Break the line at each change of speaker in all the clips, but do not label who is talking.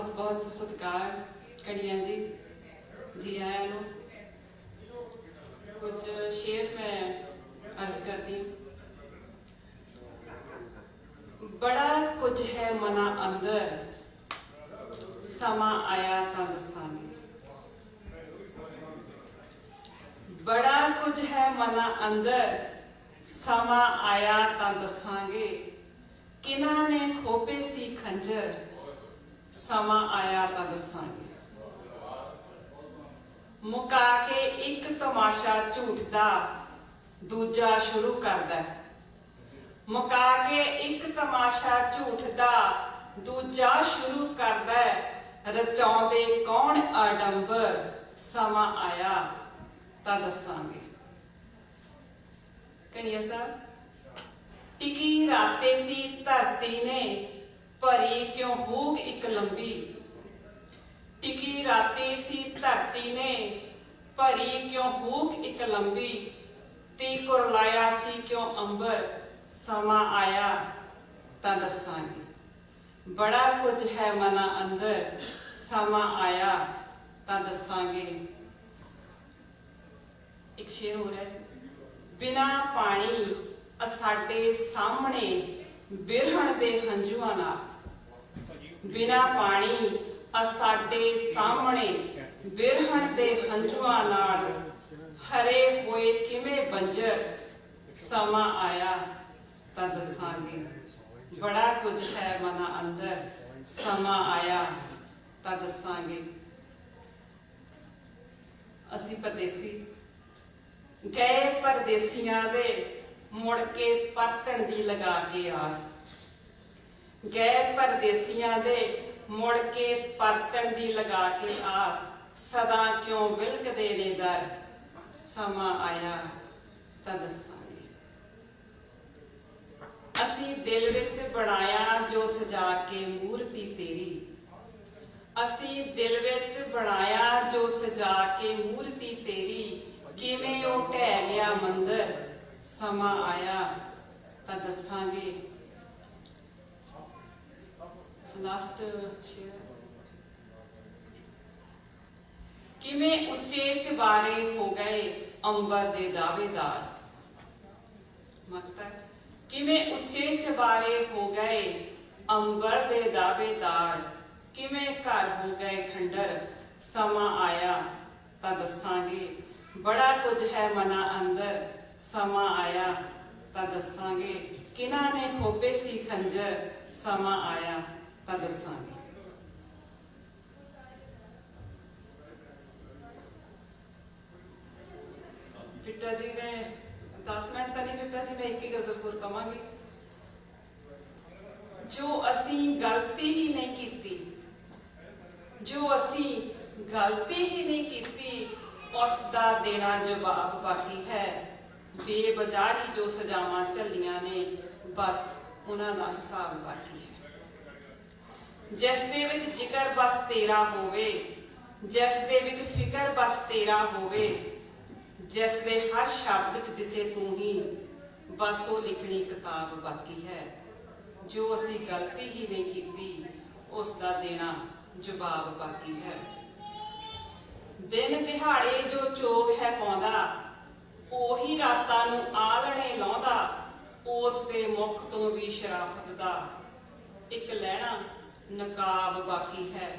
ਬਹੁਤ ਬਹੁਤ ਸਤਿਕਾਰ ਕਣੀਆਂ ਜੀ ਜੀ ਆਇਆਂ ਨੂੰ। ਕੁਝ ਸ਼ੇਰ ਮੈਂ ਅਰਜ਼ ਕਰਦੀ। ਬੜਾ ਕੁਝ ਹੈ ਮਨਾ ਅੰਦਰ, ਸਮਾਂ ਆਇਆ ਤਾਂ ਦੱਸਾਂਗੇ ਬੜਾ ਕੁਝ ਹੈ ਮਨਾ ਅੰਦਰ, ਸਮਾਂ ਆਇਆ ਤਾਂ ਦੱਸਾਂਗੇ। ਕਿਨਾਂ ਨੇ ਖੋਪੇ ਸੀ ਖੰਜਰ ਸਮਾਂ ਆਇਆ ਤਾਂ ਦੱਸਾਂਗੇ। ਮੁਕਾ ਕੇ ਇੱਕ ਤਮਾਸ਼ਾ ਝੂਠ ਦਾ ਦੂਜਾ ਸ਼ੁਰੂ ਕਰਦਾ ਹੈ। ਮੁਕਾ ਕੇ ਇੱਕ ਤਮਾਸ਼ਾ ਝੂਠ ਦਾ ਦੂਜਾ ਸ਼ੁਰੂ ਕਰਦਾ ਰਚਾਉਂਦੇ ਕੌਣ ਆਡੰਬਰ? ਸਮਾਂ ਆਇਆ ਤਾਂ ਦੱਸਾਂਗੇ। ਕਣੀਆ ਸਾਹਿਬ, ਟਿਕੀ ਰਾਤੇ ਸੀ ਧਰਤੀ ਨੇ ਭਰੀ ਕਿਉਂ ਹੂਗ ਇੱਕ ਲੰਬੀ? ਟਿਕੀ ਰਾਤੀ ਸੀ ਧਰਤੀ ਨੇ, ਭਰੀ ਕਿਉਂ ਹੂਕ ਇੱਕ ਲੰਬੀ? ਤੇ ਕੁਰਲਾਇਆ ਸੀ ਕਿਉਂ ਅੰਬਰ? ਸਮਾਂ ਆਇਆ ਤਾਂ ਦੱਸਾਂਗੇ। ਬੜਾ ਕੁਝ ਹੈ ਮਨਾ ਅੰਦਰ, ਸਮਾਂ ਆਇਆ ਤਾਂ ਦੱਸਾਂਗੇ। ਇੱਕ ਸ਼ੇਰ ਹੋ ਰਿਹਾ ਹੈ। ਬਿਨਾ ਪਾਣੀ ਅ ਸਾਡੇ ਸਾਹਮਣੇ ਬਿਰਹਣ ਦੇ ਹੰਝੂਆਂ ਨਾਲ। ਬਿਨਾ ਪਾਣੀ ਅ ਸਾਡੇ ਸਾਹਮਣੇ ਬਿਰਹਣ ਦੇ ਹੰਝੂਆਂ ਨਾਲ ਹਰੇ ਹੋਏ ਕਿਵੇਂ ਬੰਜਰ? ਸਮਾਂ ਆਇਆ ਤਾਂ ਦੱਸਾਂਗੇ। ਬੜਾ ਕੁਝ ਹੈ ਮਨਾ ਅੰਦਰ। ਸਮਾਂ ਆਇਆ ਤਾਂ ਦੱਸਾਂਗੇ। ਅਸੀਂ ਪਰਦੇਸੀ। ਗਏ ਪਰਦੇਸੀਆਂ ਦੇ ਮੁੜ ਕੇ ਪਰਤਣ ਦੀ ਲਗਾ ਕੇ ਆਸ। ਗਏ ਪਰਦੇਸੀਆਂ ਦੇ ਮੁੜ ਕੇ ਪਰਤਣ ਦੀ ਲਗਾ ਕੇ ਆਸ। ਸਦਾ ਕਿਉਂ ਵਿਲਕਦੇ ਨੇ ਦਰ? ਸਮਾਂ ਆਇਆ ਤਾਂ ਦੱਸਾਂਗੇ। ਅਸੀਂ ਦਿਲ ਵਿੱਚ ਬਣਾਇਆ ਜੋ ਸਜਾ ਕੇ ਮੂਰਤੀ ਤੇਰੀ। ਅਸੀਂ ਦਿਲ ਵਿੱਚ ਬਣਾਇਆ ਜੋ ਸਜਾ ਕੇ ਮੂਰਤੀ ਤੇਰੀ। ਕਿਵੇਂ ਉਹ ਢਹਿ ਗਿਆ ਮੰਦਰ? ਸਮਾਂ ਆਇਆ ਤਾਂ ਦੱਸਾਂਗੇ। ਲਾਸਟ ਸ਼ੇਅਰ ਕਿਵੇਂ ਉੱਚੇ ਚਵਾਰੇ ਹੋ ਗਏ ਅੰਬਰ ਦੇ ਦਾਵੇਦਾਰ ਮਕਤਾ ਕਿਵੇਂ ਉੱਚੇ ਚਵਾਰੇ ਹੋ ਗਏ ਅੰਬਰ ਦੇ ਦਾਵੇਦਾਰ ਕਿਵੇਂ ਘਰ ਹੋ ਗਏ ਖੰਡਰ? ਸਮਾਂ ਆਇਆ ਤਾਂ ਦੱਸਾਂਗੇ। ਬੜਾ ਕੁਝ ਹੈ ਮਨਾ ਅੰਦਰ। ਸਮਾਂ ਆਇਆ ਤਾਂ ਦੱਸਾਂਗੇ। ਕਿਨਾਂ ਨੇ ਖੋਪੇ ਸੀ ਖੰਜਰ? ਸਮਾਂ ਆਇਆ ਤਾਂ ਦੱਸਾਂਗੇ। ਪਿਤਾ ਜੀ ਨੇ 10 ਮਿੰਟ ਤਾਂ ਨਹੀਂ ਪਿਤਾ ਜੀ, ਮੈਂ ਇੱਕ ਹੀ ਗਜ਼ਲ ਹੋਰ ਕਵਾਂਗੀ। ਜੋ ਅਸੀਂ ਗਲਤੀ ਹੀ ਨਹੀਂ ਕੀਤੀ, ਜੋ ਅਸੀਂ ਗਲਤੀ ਹੀ ਨਹੀਂ ਕੀਤੀ ਉਸ ਦਾ ਦੇਣਾ ਜਵਾਬ ਬਾਕੀ ਹੈ। ਬੇਬਜ਼ਾਰੀ ਜੋ ਸਜ਼ਾਵਾਂ ਝੱਲੀਆਂ ਨੇ, ਬਸ ਉਹਨਾਂ ਦਾ ਹਿਸਾਬ ਬਾਕੀ ਹੈ। ਜਿਸ ਦੇ ਵਿੱਚ ਜਿਗਰ ਬਸ ਤੇਰਾ ਹੋਵੇ, ਜਿਸ ਦੇ ਵਿੱਚ ਫਿਕਰ ਬਸ ਤੇਰਾ ਹੋਵੇ, ਜਿਸ ਦੇ ਹਰ ਸ਼ਬਦ 'ਚ ਦਿਸੇ ਤੂੰ ਹੀ, ਬਸ ਉਹ ਲਿਖਣੀ ਕਿਤਾਬ ਬਾਕੀ ਹੈ। ਜੋ ਅਸੀਂ ਗਲਤੀ ਹੀ ਨਹੀਂ ਕੀਤੀ, ਉਸ ਦਾ ਦੇਣਾ ਜਵਾਬ ਬਾਕੀ ਹੈ। ਦਿਨ ਦਿਹਾੜੇ ਜੋ ਚੋਗ ਹੈ ਪਾਉਂਦਾ ਉਹੀ ਰਾਤਾਂ ਨੂੰ ਆਲਣੇ ਲਾਉਂਦਾ, ਉਸ ਦੇ ਮੁਖ ਤੋਂ ਵੀ ਸ਼ਰਾਫਤ ਦਾ ਇੱਕ ਲੈਣਾ ਨਕਾਬ ਬਾਕੀ ਹੈ,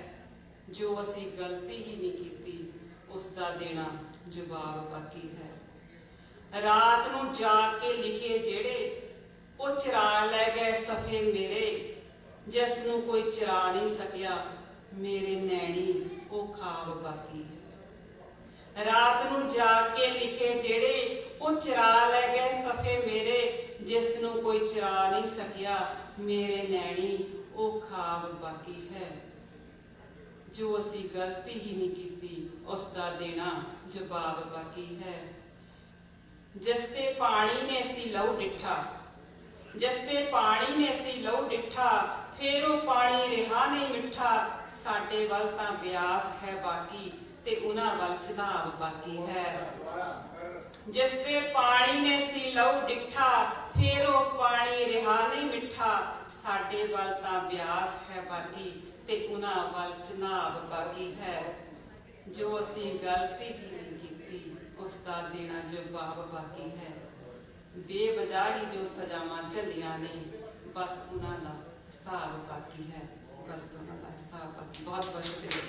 ਜੋ ਅਸੀਂ ਗਲਤੀ ਹੀ ਨਹੀਂ ਕੀਤੀ, ਉਸ ਦਾ ਦੇਣਾ ਜਵਾਬ ਬਾਕੀ ਹੈ। ਰਾਤ ਨੂੰ ਜਾ ਕੇ ਲਿਖੇ ਜਿਹੜੇ, ਉਹ ਚਰਾ ਲੈ ਗਏ ਸਫੇ ਮੇਰੇ। ਜਿਸ ਨੂੰ ਕੋਈ ਚਰਾ ਨਹੀਂ ਸਕਿਆ, ਮੇਰੇ ਨੈਣੀ ਉਹ ਖਾਬ ਬਾਕੀ ਹੈ। ਰਾਤ ਨੂੰ ਜਾ ਕੇ ਲਿਖੇ ਜਿਹੜੇ ਉਹ ਚਰਾ ਲੈ ਗਏ ਸਫੇ ਮੇਰੇ ਜਿਸ ਨੂੰ ਕੋਈ ਚਰਾ ਨਹੀਂ ਸਕਿਆ। ਮੇਰੇ ਨੈਣੀ, ਉਹ ਖਾਬ ਬਾਕੀ ਹੈ। ਜੋ ਅਸੀਂ ਗਲਤੀ ਹੀ ਨਹੀਂ ਕੀਤੀ, ਉਸ ਦਾ ਦੇਣਾ ਜਵਾਬ ਬਾਕੀ ਹੈ। ਜਿਸ ਤੇ ਪਾਣੀ ਨੇ ਅਸੀਂ ਲਹੂ ਡਿੱਠਾ, ਜਿਸ ਤੇ ਪਾਣੀ ਨੇ ਅਸੀਂ ਲਹੂ ਡਿੱਠਾ, ਫੇਰ ਉਹ ਪਾਣੀ ਰਿਹਾ ਨਹੀਂ ਮਿੱਠਾ, ਸਾਡੇ ਵੱਲ ਤਾਂ ਬਿਆਸ ਹੈ ਬਾਕੀ। ਤੇ ਉਹਨਾਂ ਵੱਲ ਚਨਾਬ ਬਾਕੀ ਹੈ। ਜਿਸ ਤੇ ਪਾਣੀ ਨੇ ਸੀ ਲਹੂ ਡਿੱਠਾ, ਫੇਰ ਉਹ ਪਾਣੀ ਰਿਹਾ ਨਹੀਂ ਮਿੱਠਾ। ਸਾਡੇ ਵੱਲ ਤਾਂ ਬਿਆਸ ਹੈ ਬਾਕੀ ਤੇ ਉਹਨਾਂ ਵੱਲ ਚਨਾਬ ਬਾਕੀ ਹੈ। ਜੋ ਅਸੀਂ ਗਲਤੀ ਹੀ ਨਹੀਂ ਕੀਤੀ, ਉਸ ਦਾ ਦੇਣਾ ਜਵਾਬ ਬਾਕੀ ਹੈ। ਬੇਵਜ੍ਹਾ ਹੀ ਜੋ ਸਜ਼ਾਵਾਂ ਝੱਲੀਆਂ ਨੇ, ਬਸ ਉਹਨਾਂ ਦਾ ਹਿਸਾਬ ਬਾਕੀ ਹੈ। ਬਸ ਉਹਨਾਂ ਦਾ ਹਿਸਾਬ ਬਾਕੀ। ਬਹੁਤ ਬਹੁਤ ਸ਼ੁਕਰੀਆ